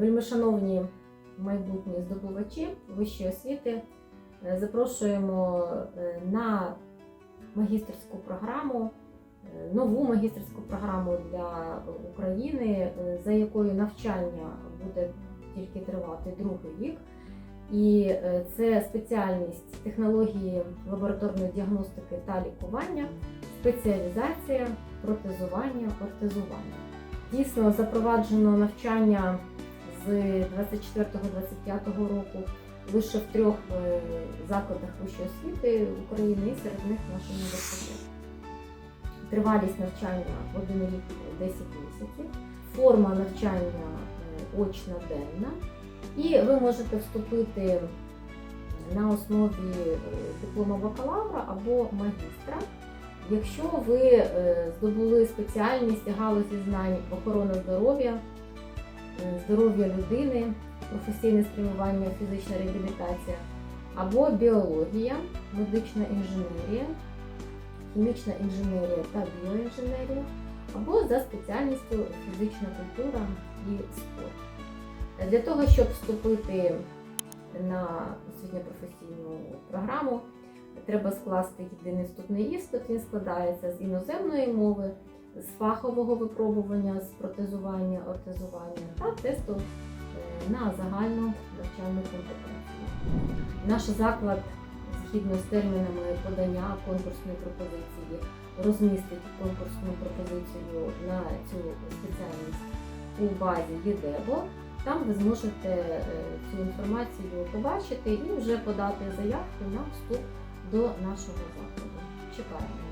Вельмишановні майбутні здобувачі вищої освіти, е, запрошуємо е, на магістерську програму, е, нову магістерську програму для України, за якою навчання буде тільки тривати другий рік. І це спеціальність технології лабораторної діагностики та лікування, спеціалізація, протезування, ортезування. Дійсно запроваджено навчання з 24-25 року лише в трьох е, закладах вищої освіти України і серед них наш університет. Тривалість навчання один рік 10 місяців, форма навчання е, очна денна, і ви можете вступити на основі е, диплома бакалавра або магістра. Якщо ви здобули спеціальність галузі знань охорона здоров'я, здоров'я людини, професійне спрямування, фізична реабілітація, або біологія, медична інженерія, хімічна інженерія та біоінженерія, або за спеціальністю фізична культура і спорт. Для того, щоб вступити на освітньо-професійну програму, треба скласти єдиний вступний іспит. Він складається з іноземної мови, з фахового випробування, з протезування, ортезування та тесту е, на загальну навчальну компетенцію. Наш заклад, згідно з термінами подання конкурсної пропозиції, розмістить конкурсну пропозицію на цю спеціальність у базі ЄДЕБО. Там ви зможете е, цю інформацію побачити і вже подати заявку на вступ до нашого закладу. Чекаємо.